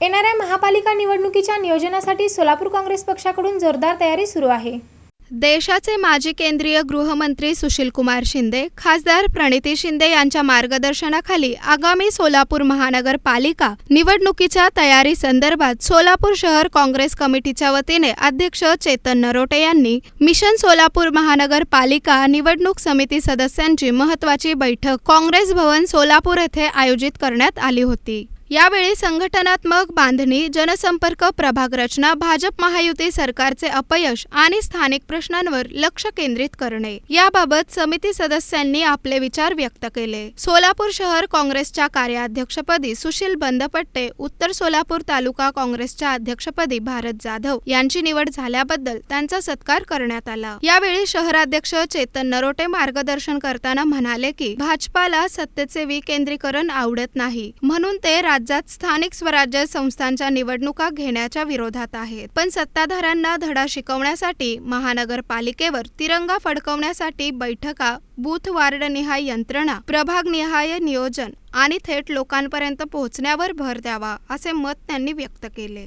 येणाऱ्या महापालिका निवडणुकीच्या नियोजनासाठी सोलापूर काँग्रेस पक्षाकडून जोरदार तयारी सुरू आहे. देशाचे माजी केंद्रीय गृहमंत्री सुशीलकुमार शिंदे खासदार प्रणिती शिंदे यांच्या मार्गदर्शनाखाली आगामी सोलापूर महानगरपालिका निवडणुकीच्या तयारी संदर्भात सोलापूर शहर काँग्रेस कमिटीच्या वतीने अध्यक्ष चेतन नरोटे यांनी मिशन सोलापूर महानगरपालिका निवडणूक समिती सदस्यांची महत्वाची बैठक काँग्रेस भवन सोलापूर येथे आयोजित करण्यात आली होती. यावेळी संघटनात्मक बांधणी जनसंपर्क प्रभाग रचना भाजप महायुती सरकारचे अपयश आणि स्थानिक प्रश्नांवर लक्ष केंद्रित करणे. याबाबत समिती सदस्यांनी आपले विचार व्यक्त केले. सोलापूर शहर काँग्रेसच्या कार्याध्यक्षपदी सुशील बंदपट्टे उत्तर सोलापूर तालुका काँग्रेसच्या अध्यक्षपदी भारत जाधव यांची निवड झाल्याबद्दल त्यांचा सत्कार करण्यात आला. यावेळी शहराध्यक्ष चेतन नरोटे मार्गदर्शन करताना म्हणाले की भाजपाला सत्तेचे विकेंद्रीकरण आवडत नाही. म्हणून ते राज्यात स्थानिक स्वराज्य संस्थांच्या निवडणुका घेण्याच्या विरोधात आहेत. पण सत्ताधाऱ्यांना धडा शिकवण्यासाठी महानगरपालिकेवर तिरंगा फडकवण्यासाठी बैठका बूथ वार्डनिहाय यंत्रणा प्रभागनिहाय नियोजन आणि थेट लोकांपर्यंत पोहोचण्यावर भर द्यावा असे मत त्यांनी व्यक्त केले.